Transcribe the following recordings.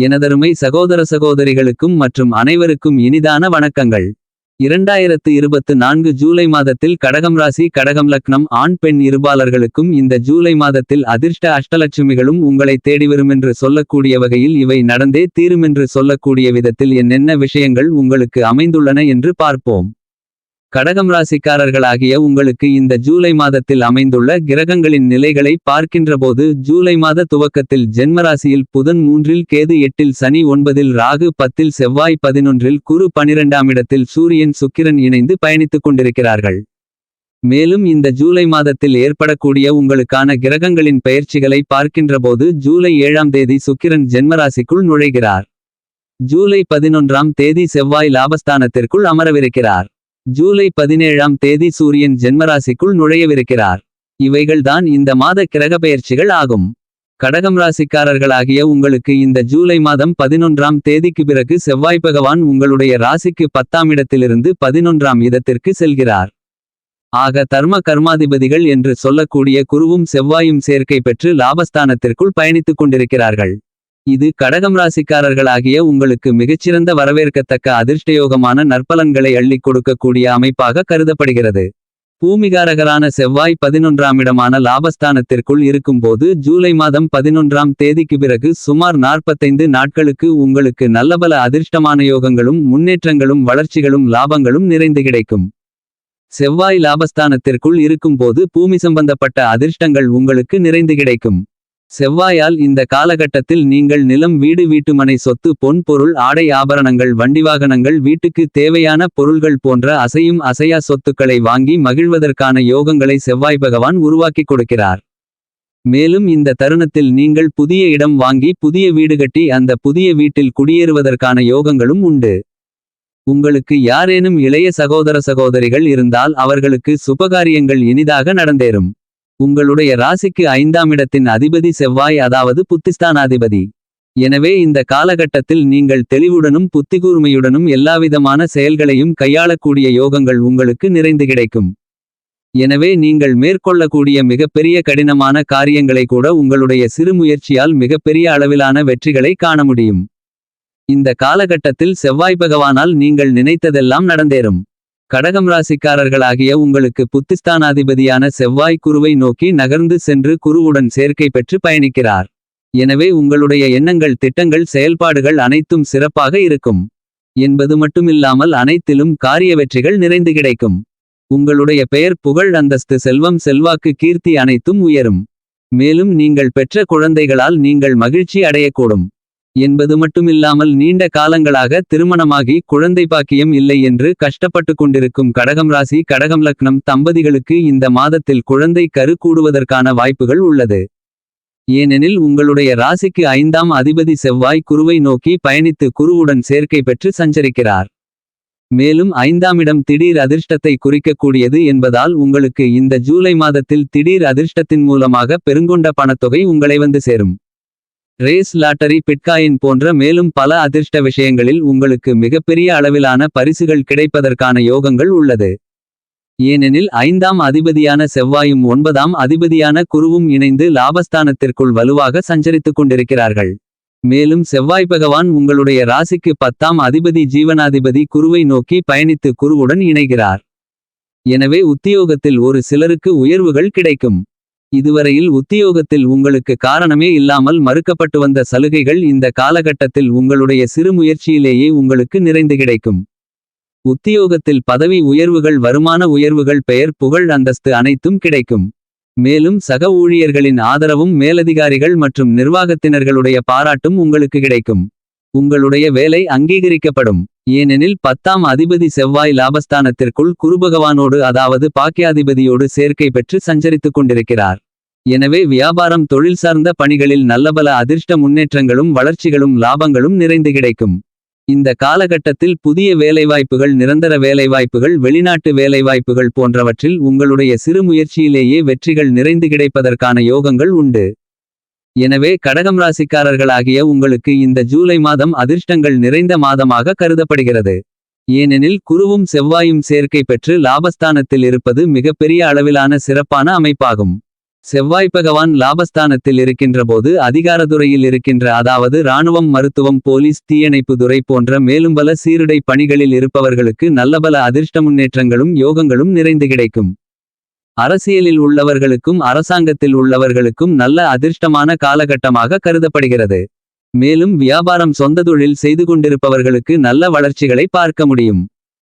எனதருமை சகோதர சகோதரிகளுக்கும் மற்றும் அனைவருக்கும் இனிதான வணக்கங்கள். இரண்டாயிரத்து இருபத்து நான்கு ஜூலை மாதத்தில் கடகம் ராசி கடகம் லக்னம் ஆண் பெண் இருபாலர்களுக்கும் இந்த ஜூலை மாதத்தில் அதிர்ஷ்ட அஷ்டலட்சுமிகளும் உங்களை தேடிவருமென்று சொல்லக்கூடிய வகையில் இவை நடந்தே தீருமென்று சொல்லக்கூடிய விதத்தில் என்னென்ன விஷயங்கள் உங்களுக்கு அமைந்துள்ளன என்று பார்ப்போம். கடகம் ராசிக்காரர்களாகிய உங்களுக்கு இந்த ஜூலை மாதத்தில் அமைந்துள்ள கிரகங்களின் நிலைகளை பார்க்கின்றபோது ஜூலை மாத துவக்கத்தில் ஜென்மராசியில் புதன் மூன்றில் கேது எட்டில் சனி ஒன்பதில் ராகு பத்தில் செவ்வாய் பதினொன்றில் குரு பனிரெண்டாம் இடத்தில் சூரியன் சுக்கிரன் இணைந்து பயணித்துக் கொண்டிருக்கிறார்கள். மேலும் இந்த ஜூலை மாதத்தில் ஏற்படக்கூடிய உங்களுக்கான கிரகங்களின் பெயர்ச்சிகளை பார்க்கின்றபோது ஜூலை ஏழாம் தேதி சுக்கிரன் ஜென்மராசிக்குள் நுழைகிறார். ஜூலை பதினொன்றாம் தேதி செவ்வாய் லாபஸ்தானத்திற்குள் அமரவிருக்கிறார். ஜூலை பதினேழாம் தேதி சூரியன் ஜென்மராசிக்குள் நுழையவிருக்கிறார். இவைகள்தான் இந்த மாத கிரகப்பெயர்ச்சிகள் ஆகும். கடகம் ராசிக்காரர்களாகிய உங்களுக்கு இந்த ஜூலை மாதம் பதினொன்றாம் தேதிக்கு பிறகு செவ்வாய் பகவான் உங்களுடைய ராசிக்கு பத்தாம் இடத்திலிருந்து பதினொன்றாம் இடத்திற்கு செல்கிறார். ஆக தர்ம கர்மாதிபதிகள் என்று சொல்லக்கூடிய குருவும் செவ்வாயும் சேர்க்கை பெற்று லாபஸ்தானத்திற்குள் பயணித்துக் கொண்டிருக்கிறார்கள். இது கடகம் ராசிக்காரர்களாகிய உங்களுக்கு மிகச்சிறந்த வரவேற்கத்தக்க அதிர்ஷ்டயோகமான நற்பலன்களை அள்ளிக் கொடுக்கக்கூடிய அமைப்பாக கருதப்படுகிறது. பூமிகாரகரான செவ்வாய் பதினொன்றாம் இடமான லாபஸ்தானத்திற்குள் இருக்கும்போது ஜூலை மாதம் பதினொன்றாம் தேதிக்கு பிறகு சுமார் நாற்பத்தைந்து நாட்களுக்கு உங்களுக்கு நல்லபல அதிர்ஷ்டமான யோகங்களும் முன்னேற்றங்களும் வளர்ச்சிகளும் லாபங்களும் நிறைந்து கிடைக்கும். செவ்வாய் லாபஸ்தானத்திற்குள் இருக்கும்போது பூமி சம்பந்தப்பட்ட அதிர்ஷ்டங்கள் உங்களுக்கு நிறைந்து கிடைக்கும். செவ்வாயால் இந்த காலகட்டத்தில் நீங்கள் நிலம் வீடு வீட்டுமனை சொத்து பொன் பொருள் ஆடை ஆபரணங்கள் வண்டிவாகனங்கள் வீட்டுக்கு தேவையான பொருள்கள் போன்ற அசையும் அசையா சொத்துக்களை வாங்கி மகிழ்வதற்கான யோகங்களை செவ்வாய் பகவான் உருவாக்கிக் கொடுக்கிறார். மேலும் இந்த தருணத்தில் நீங்கள் புதிய இடம் வாங்கி புதிய வீடு கட்டி அந்த புதிய வீட்டில் குடியேறுவதற்கான யோகங்களும் உண்டு. உங்களுக்கு யாரேனும் இளைய சகோதர சகோதரிகள் இருந்தால் அவர்களுக்கு சுபகாரியங்கள் இனிதாக நடந்தேறும். உங்களுடைய ராசிக்கு ஐந்தாம் இடத்தின் அதிபதி செவ்வாய் அதாவது புத்திஸ்தானாதிபதி. எனவே இந்த காலகட்டத்தில் நீங்கள் தெளிவுடனும் புத்திகூர்மையுடனும் எல்லாவிதமான செயல்களையும் கையாளக்கூடிய யோகங்கள் உங்களுக்கு நிறைந்து கிடைக்கும். எனவே நீங்கள் மேற்கொள்ளக்கூடிய மிகப்பெரிய கடினமான காரியங்களை கூட உங்களுடைய சிறு முயற்சியால் மிகப்பெரிய அளவிலான வெற்றிகளை காண முடியும். இந்த காலகட்டத்தில் செவ்வாய் பகவானால் நீங்கள் நினைத்ததெல்லாம் நடந்தேறும். கடகம் ராசிக்காரர்களாகிய உங்களுக்கு புத்திஸ்தானாதிபதியான செவ்வாய் குருவை நோக்கி நகர்ந்து சென்று குருவுடன் சேர்க்கை பெற்று பயணிக்கிறார். எனவே உங்களுடைய எண்ணங்கள் திட்டங்கள் செயல்பாடுகள் அனைத்தும் சிறப்பாக இருக்கும். என்பது மட்டுமில்லாமல் அனைத்திலும் காரிய வெற்றிகள் நிறைந்து கிடைக்கும். உங்களுடைய பெயர் புகழ் அந்தஸ்து செல்வம் செல்வாக்கு கீர்த்தி அனைத்தும் உயரும். மேலும் நீங்கள் பெற்ற குழந்தைகளால் நீங்கள் மகிழ்ச்சி அடையக்கூடும். என்பது மட்டுமில்லாமல் நீண்ட காலங்களாக திருமணமாகி குழந்தை பாக்கியம் இல்லை என்று கஷ்டப்பட்டு கொண்டிருக்கும் கடகம் ராசி கடகம் லக்னம் தம்பதிகளுக்கு இந்த மாதத்தில் குழந்தை கரு கூடுவதற்கான வாய்ப்புகள் உள்ளது. ஏனெனில் உங்களுடைய ராசிக்கு ஐந்தாம் அதிபதி செவ்வாய் குருவை நோக்கி பயணித்து குருவுடன் சேர்க்கை பெற்று சஞ்சரிக்கிறார். மேலும் ஐந்தாமிடம் திடீர் அதிர்ஷ்டத்தை குறிக்கக்கூடியது என்பதால் உங்களுக்கு இந்த ஜூலை மாதத்தில் திடீர் அதிர்ஷ்டத்தின் மூலமாக பெருங்கொண்ட பணத்தொகை உங்களை வந்து சேரும். ரேஸ் லாட்டரி பிட்காயின் போன்ற மேலும் பல அதிர்ஷ்ட விஷயங்களில் உங்களுக்கு மிகப்பெரிய அளவிலான பரிசுகள் கிடைப்பதற்கான யோகங்கள் உள்ளது. ஏனெனில் ஐந்தாம் அதிபதியான செவ்வாயும் ஒன்பதாம் அதிபதியான குருவும் இணைந்து லாபஸ்தானத்திற்குள் வலுவாக சஞ்சரித்துக் கொண்டிருக்கிறார்கள். மேலும் செவ்வாய் பகவான் உங்களுடைய ராசிக்கு பத்தாம் அதிபதி ஜீவனாதிபதி குருவை நோக்கி பயணித்து குருவுடன் இணைகிறார். எனவே உத்தியோகத்தில் ஒரு சிலருக்கு உயர்வுகள் கிடைக்கும். இதுவரையில் உத்தியோகத்தில் உங்களுக்கு காரணமே இல்லாமல் மறுக்கப்பட்டு வந்த சலுகைகள் இந்த காலகட்டத்தில் உங்களுடைய சிறு முயற்சியிலேயே உங்களுக்கு நிறைந்து கிடைக்கும். உத்தியோகத்தில் பதவி உயர்வுகள் வருமான உயர்வுகள் பெயர் புகழ் அந்தஸ்து அனைத்தும் கிடைக்கும். மேலும் சக ஊழியர்களின் ஆதரவும் மேலதிகாரிகள் மற்றும் நிர்வாகத்தினர்களுடைய பாராட்டும் உங்களுக்கு கிடைக்கும். உங்களுடைய வேலை அங்கீகரிக்கப்படும். ஏனெனில் பத்தாம் அதிபதி செவ்வாய் லாபஸ்தானத்திற்குள் குருபகவானோடு அதாவது பாக்கியாதிபதியோடு சேர்க்கை பெற்று சஞ்சரித்துக் கொண்டிருக்கிறார். எனவே வியாபாரம் தொழில் சார்ந்த பணிகளில் நல்லபல அதிர்ஷ்ட முன்னேற்றங்களும் வளர்ச்சிகளும் லாபங்களும் நிறைந்து கிடைக்கும். இந்த காலகட்டத்தில் புதிய வேலைவாய்ப்புகள் நிரந்தர வேலைவாய்ப்புகள் வெளிநாட்டு வேலைவாய்ப்புகள் போன்றவற்றில் உங்களுடைய சிறு முயற்சியிலேயே வெற்றிகள் நிறைந்து கிடைப்பதற்கான யோகங்கள் உண்டு. எனவே கடகம் ராசிக்காரர்களாகிய உங்களுக்கு இந்த ஜூலை மாதம் அதிர்ஷ்டங்கள் நிறைந்த மாதமாக கருதப்படுகிறது. ஏனெனில் குருவும் செவ்வாயும் சேர்க்கை பெற்று லாபஸ்தானத்தில் இருப்பது மிகப்பெரிய அளவிலான சிறப்பான அமைப்பாகும். செவ்வாய் பகவான் லாபஸ்தானத்தில் இருக்கின்றபோது அதிகாரத்துறையில் இருக்கின்ற அதாவது இராணுவம் மருத்துவம் போலீஸ் தீயணைப்பு துறை போன்ற மேலும் பல சீருடை பணிகளில் இருப்பவர்களுக்கு நல்லபல அதிர்ஷ்ட முன்னேற்றங்களும் யோகங்களும் நிறைந்து கிடைக்கும் அரசியலில் உள்ளவர்களுக்கும் அரசாங்கத்தில் உள்ளவர்களுக்கும் நல்ல அதிர்ஷ்டமான காலகட்டமாக கருதப்படுகிறது. மேலும் வியாபாரம் சொந்த தொழில் செய்து கொண்டிருப்பவர்களுக்கு நல்ல வளர்ச்சிகளை பார்க்க முடியும்.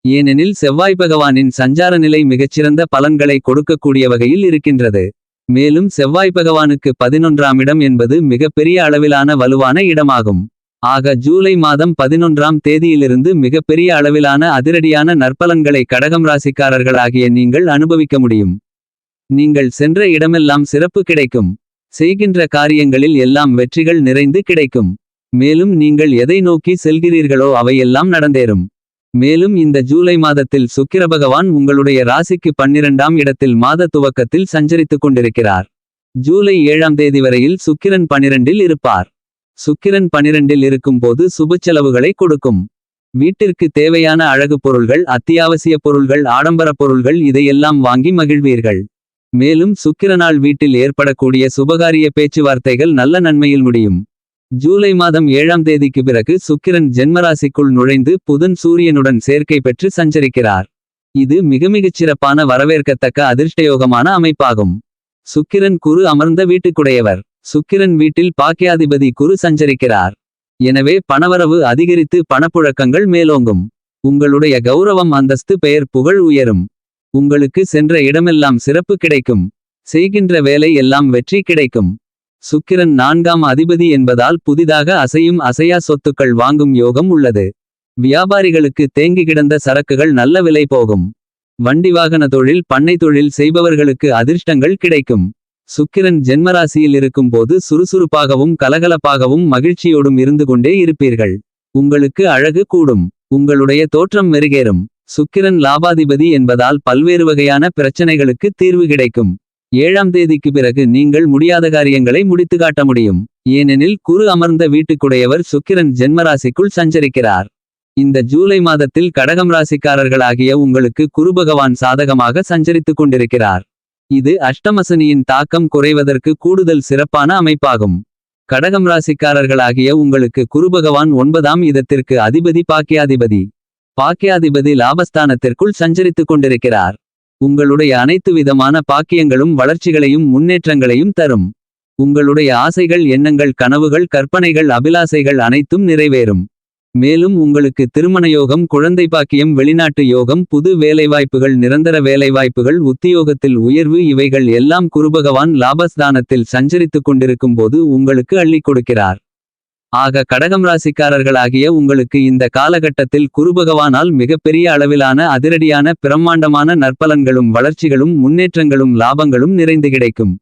ஏனெனில் செவ்வாய் பகவானின் சஞ்சார நிலை மிகச்சிறந்த பலன்களை கொடுக்கக்கூடிய வகையில் இருக்கின்றது. மேலும் செவ்வாய் பகவானுக்கு பதினொன்றாம் இடம் என்பது மிகப்பெரிய அளவிலான வலுவான இடமாகும். ஆக ஜூலை மாதம் பதினொன்றாம் தேதியிலிருந்து மிகப்பெரிய அளவிலான அதிரடியான நற்பலன்களை கடகம் ராசிக்காரர்களாகிய நீங்கள் அனுபவிக்க முடியும். நீங்கள் சென்ற இடமெல்லாம் சிறப்பு கிடைக்கும். செய்கின்ற காரியங்களில் எல்லாம் வெற்றிகள் நிறைந்து கிடைக்கும். மேலும் நீங்கள் எதை நோக்கி செல்கிறீர்களோ அவையெல்லாம் நடந்தேறும். மேலும் இந்த ஜூலை மாதத்தில் சுக்கிர பகவான் உங்களுடைய ராசிக்கு பன்னிரண்டாம் இடத்தில் மாத துவக்கத்தில் சஞ்சரித்துக் கொண்டிருக்கிறார். ஜூலை ஏழாம் தேதி வரையில் சுக்கிரன் பனிரெண்டில் இருப்பார். சுக்கிரன் பனிரெண்டில் இருக்கும்போது சுப செலவுகளை கொடுக்கும். வீட்டிற்கு தேவையான அழகு பொருள்கள் அத்தியாவசிய பொருள்கள் ஆடம்பர பொருள்கள் இதையெல்லாம் வாங்கி மகிழ்வீர்கள். மேலும் சுக்கிரனால் வீட்டில் ஏற்படக்கூடிய சுபகாரிய பேச்சுவார்த்தைகள் நல்ல நன்மையில் முடியும். ஜூலை மாதம் ஏழாம் தேதிக்கு பிறகு சுக்கிரன் ஜென்மராசிக்குள் நுழைந்து புதன் சூரியனுடன் சேர்க்கை பெற்று சஞ்சரிக்கிறார். இது மிக மிகச் சிறப்பான வரவேற்கத்தக்க அதிர்ஷ்டயோகமான அமைப்பாகும். சுக்கிரன் குரு அமர்ந்த வீட்டுக்குடையவர். சுக்கிரன் வீட்டில் பாக்கியாதிபதி குரு சஞ்சரிக்கிறார். எனவே பணவரவு அதிகரித்து பணப்புழக்கங்கள் மேலோங்கும். உங்களுடைய கௌரவம் அந்தஸ்து பெயர் புகழ் உயரும். உங்களுக்கு சென்ற இடமெல்லாம் சிறப்பு கிடைக்கும். செய்கின்ற வேலை எல்லாம் வெற்றி கிடைக்கும். சுக்கிரன் நான்காம் அதிபதி என்பதால் புதிதாக அசையும் அசையா சொத்துக்கள் வாங்கும் யோகம் உள்ளது. வியாபாரிகளுக்கு தேங்கி கிடந்த சரக்குகள் நல்ல விலை போகும். வண்டி வாகன தொழில் பண்ணை தொழில் செய்பவர்களுக்கு அதிர்ஷ்டங்கள் கிடைக்கும். சுக்கிரன் ஜென்மராசியில் இருக்கும்போது சுறுசுறுப்பாகவும் கலகலப்பாகவும் மகிழ்ச்சியோடும் இருந்து கொண்டே இருப்பீர்கள். உங்களுக்கு அழகு கூடும். உங்களுடைய தோற்றம் மெருகேறும். சுக்கிரன் லாபாதிபதி என்பதால் பல்வேறு வகையான பிரச்சனைகளுக்கு தீர்வு கிடைக்கும். ஏழாம் தேதிக்கு பிறகு நீங்கள் முடியாத காரியங்களை முடித்து காட்ட முடியும். ஏனெனில் குரு அமர்ந்த வீட்டுக்குடையவர் சுக்கிரன் ஜென்மராசிக்குள் சஞ்சரிக்கிறார். இந்த ஜூலை மாதத்தில் கடகம் ராசிக்காரர்களாகிய உங்களுக்கு குரு பகவான் சாதகமாக சஞ்சரித்துக் கொண்டிருக்கிறார். இது அஷ்டமசனியின் தாக்கம் குறைவதற்கு கூடுதல் சிறப்பான அமைப்பாகும். கடகம் ராசிக்காரர்களாகிய உங்களுக்கு குரு பகவான் ஒன்பதாம் இதத்திற்கு அதிபதி பாக்கியாதிபதி. பாக்கியாதிபதி லாபஸ்தானத்திற்குள் சஞ்சரித்துக் கொண்டிருக்கிறார். உங்களுடைய அனைத்து விதமான பாக்கியங்களும் வளர்ச்சிகளையும் முன்னேற்றங்களையும் தரும். உங்களுடைய ஆசைகள் எண்ணங்கள் கனவுகள் கற்பனைகள் அபிலாசைகள் அனைத்தும் நிறைவேறும். மேலும் உங்களுக்கு திருமண யோகம் குழந்தை பாக்கியம் வெளிநாட்டு யோகம் புது வேலைவாய்ப்புகள் நிரந்தர வேலைவாய்ப்புகள் உத்தியோகத்தில் உயர்வு இவைகள் எல்லாம் குருபகவான் லாபஸ்தானத்தில் சஞ்சரித்துக் கொண்டிருக்கும் போது உங்களுக்கு அள்ளிக் கொடுக்கிறார். ஆக கடகம் ராசிக்காரர்களாகிய உங்களுக்கு இந்த காலகட்டத்தில் குருபகவானால் மிகப்பெரிய அளவிலான அதிரடியான பிரம்மாண்டமான நற்பலன்களும் வளர்ச்சிகளும் முன்னேற்றங்களும் லாபங்களும் நிறைந்து கிடைக்கும்.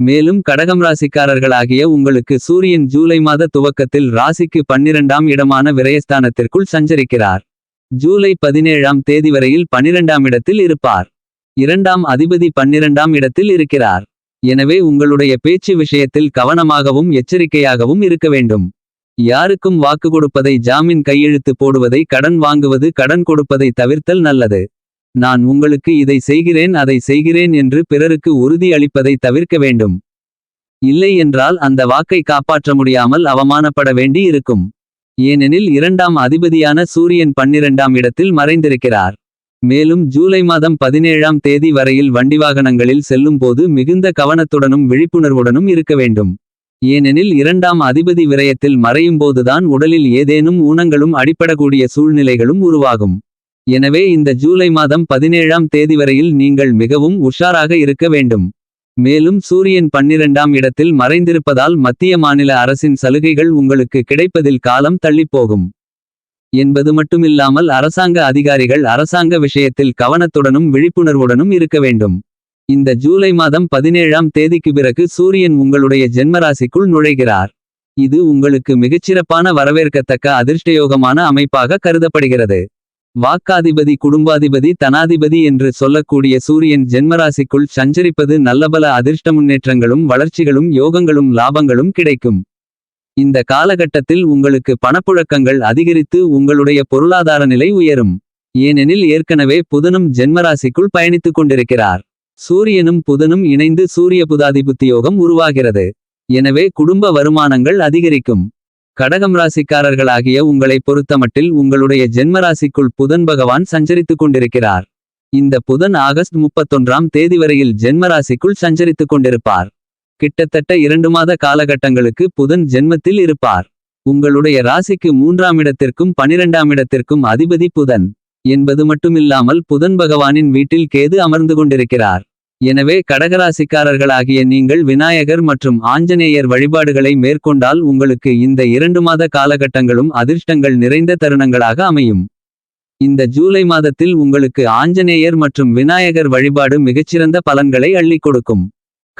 மேலும் கடகம் ராசிக்காரர்களாகிய உங்களுக்கு சூரியன் ஜூலை மாத துவக்கத்தில் ராசிக்கு பன்னிரண்டாம் இடமான விரயஸ்தானத்திற்குள் சஞ்சரிக்கிறார். ஜூலை பதினேழாம் தேதி வரையில் பன்னிரண்டாம் இடத்தில் இருப்பார். இரண்டாம் அதிபதி பன்னிரண்டாம் இடத்தில் இருக்கிறார். எனவே உங்களுடைய பேச்சு விஷயத்தில் கவனமாகவும் எச்சரிக்கையாகவும் இருக்க வேண்டும். யாருக்கும் வாக்கு கொடுப்பதை ஜாமீன் கையெழுத்து போடுவதை கடன் வாங்குவது கடன் கொடுப்பதை தவிர்த்தல் நல்லது. நான் உங்களுக்கு இதை செய்கிறேன் அதை செய்கிறேன் என்று பிறருக்கு உறுதி அளிப்பதை தவிர்க்க வேண்டும். இல்லை என்றால் அந்த வாக்கை காப்பாற்ற முடியாமல் அவமானப்பட வேண்டி இருக்கும் ஏனெனில் இரண்டாம் அதிபதியான சூரியன் பன்னிரண்டாம் இடத்தில் மறைந்திருக்கிறார். மேலும் ஜூலை மாதம் பதினேழாம் தேதி வரையில் வண்டி வாகனங்களில் செல்லும்போது மிகுந்த கவனத்துடனும் விழிப்புணர்வுடனும் இருக்க வேண்டும். ஏனெனில் இரண்டாம் அதிபதி விரயத்தில் மறையும்போதுதான் உடலில் ஏதேனும் ஊனங்களும் அடிப்படக்கூடிய சூழ்நிலைகளும் உருவாகும். எனவே இந்த ஜூலை மாதம் பதினேழாம் தேதி வரையில் நீங்கள் மிகவும் உஷாராக இருக்க வேண்டும். மேலும் சூரியன் பன்னிரண்டாம் இடத்தில் மறைந்திருப்பதால் மத்திய மாநில அரசின் சலுகைகள் உங்களுக்கு கிடைப்பதில் காலம் தள்ளிப்போகும். என்பது மட்டுமில்லாமல் அரசாங்க அதிகாரிகள் அரசாங்க விஷயத்தில் கவனத்துடனும் விழிப்புணர்வுடனும் இருக்க வேண்டும். இந்த ஜூலை மாதம் பதினேழாம் தேதிக்கு பிறகு சூரியன் உங்களுடைய ஜென்மராசிக்குள் நுழைகிறார். இது உங்களுக்கு மிகச்சிறப்பான வரவேற்கத்தக்க அதிர்ஷ்டயோகமான அமைப்பாக கருதப்படுகிறது. வாக்காதிபதி குடும்பாதிபதி தனாதிபதி என்று சொல்லக்கூடிய சூரியன் ஜென்மராசிக்குள் சஞ்சரிப்பது நல்லபல அதிர்ஷ்ட முன்னேற்றங்களும் வளர்ச்சிகளும் யோகங்களும் லாபங்களும் கிடைக்கும். இந்த காலகட்டத்தில் உங்களுக்கு பணப்புழக்கங்கள் அதிகரித்து உங்களுடைய பொருளாதார நிலை உயரும். ஏனெனில் ஏற்கனவே புதனும் ஜென்மராசிக்குள் பயணித்துக் கொண்டிருக்கிறார். சூரியனும் புதனும் இணைந்து சூரிய புதாதிபுத்தி யோகம் உருவாகிறது. எனவே குடும்ப வருமானங்கள் அதிகரிக்கும். கடகம் ராசிக்காரர்களாகிய உங்களை பொறுத்தமட்டில் உங்களுடைய ஜென்மராசிக்குள் புதன் பகவான் சஞ்சரித்துக் கொண்டிருக்கிறார். இந்த புதன் ஆகஸ்ட் முப்பத்தொன்றாம் தேதி வரையில் ஜென்மராசிக்குள் சஞ்சரித்துக் கொண்டிருப்பார். கிட்டத்தட்ட இரண்டு மாத காலகட்டங்களுக்கு புதன் ஜென்மத்தில் இருப்பார். உங்களுடைய ராசிக்கு மூன்றாம் இடத்திற்கும் பனிரெண்டாம் இடத்திற்கும் அதிபதி புதன். என்பது மட்டுமில்லாமல் புதன் பகவானின் வீட்டில் கேது அமர்ந்து கொண்டிருக்கிறார். எனவே கடகராசிக்காரர்களாகிய நீங்கள் விநாயகர் மற்றும் ஆஞ்சநேயர் வழிபாடுகளை மேற்கொண்டால் உங்களுக்கு இந்த இரண்டு மாத காலகட்டங்களும் அதிர்ஷ்டங்கள் நிறைந்த தருணங்களாக அமையும். இந்த ஜூலை மாதத்தில் உங்களுக்கு ஆஞ்சநேயர் மற்றும் விநாயகர் வழிபாடு மிகச்சிறந்த பலன்களை அள்ளிக் கொடுக்கும்.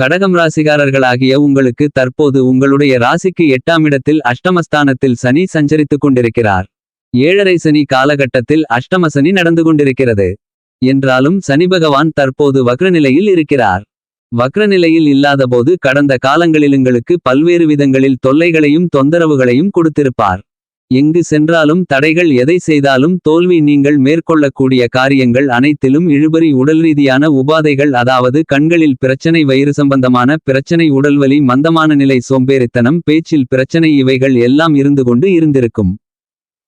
கடகம் ராசிகாரர்களாகிய உங்களுக்கு தற்போது உங்களுடைய ராசிக்கு எட்டாம் இடத்தில் அஷ்டமஸ்தானத்தில் சனி சஞ்சரித்துக் கொண்டிருக்கிறார். ஏழரை சனி காலகட்டத்தில் அஷ்டமசனி நடந்து கொண்டிருக்கிறது. என்றாலும் சனி பகவான் தற்போது வக்ரநிலையில் இருக்கிறார். வக்ரநிலையில் இல்லாதபோது கடந்த காலங்களில் உங்களுக்கு பல்வேறு விதங்களில் தொல்லைகளையும் தொந்தரவுகளையும் கொடுத்திருப்பார். எங்கு சென்றாலும் தடைகள் எதை செய்தாலும் தோல்வி நீங்கள் மேற்கொள்ளக்கூடிய காரியங்கள் அனைத்திலும் இழுபறி உடல்ரீதியான உபாதைகள் அதாவது கண்களில் பிரச்சனை வயிறு சம்பந்தமான பிரச்சனை உடல்வலி மந்தமான நிலை சோம்பேறித்தனம் பேச்சில் பிரச்சனை இவைகள் எல்லாம் இருந்து கொண்டு இருந்திருக்கும்.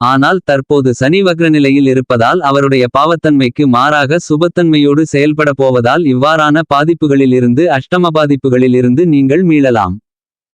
ஆனால் தற்போது சனி வக்ரநிலையில் இருப்பதால் அவருடைய பாவத்தன்மைக்கு மாறாக சுபத்தன்மையோடு செயல்பட போவதால் இவ்வாறான பாதிப்புகளில் இருந்து அஷ்டம பாதிப்புகளில் இருந்து நீங்கள் மீளலாம்.